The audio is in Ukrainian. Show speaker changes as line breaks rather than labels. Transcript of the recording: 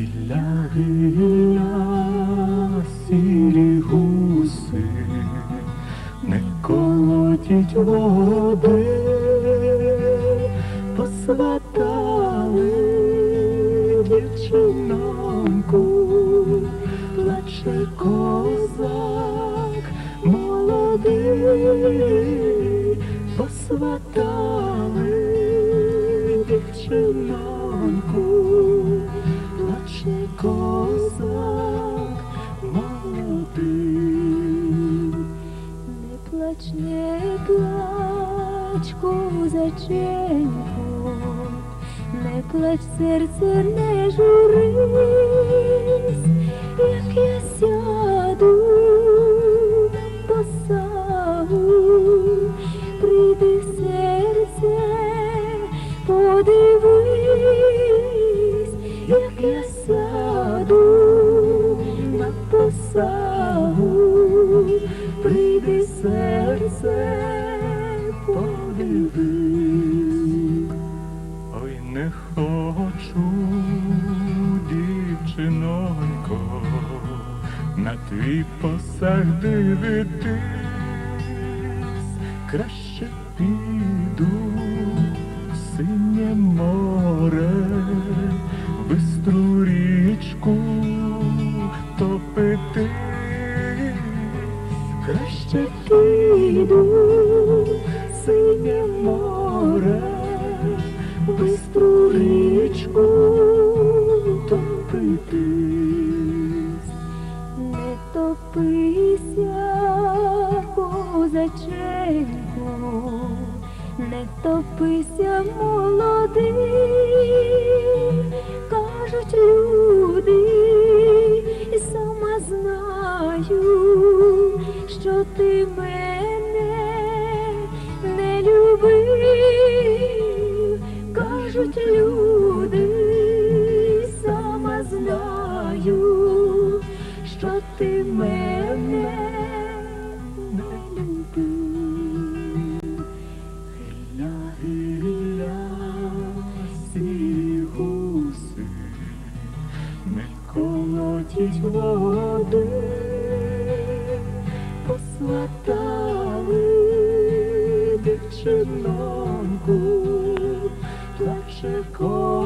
гілля, гілля, сірі гуси, не колотіть води, посватали дівчинонку, плаче козак молодий, посватали дівчинонку козак молодий.
Не плач, не плач, козаченько, не плач, серце, не журись, як я сяду на посагу, прийди серце, подивись, як я посагу,
Прийди серце, подивись. Ой, не хочу, дівчинонько, на твій посаг дивитись, краще піду Краще піду синє море, бистру річку топитись.
Не топися, козаченько, не топися, молодий, ти мене не любив, кажуть люди, сама знаю, що ти мене не любив.
Гілля, гілля, не колотіть води, посватали дівчинонку, плаче козак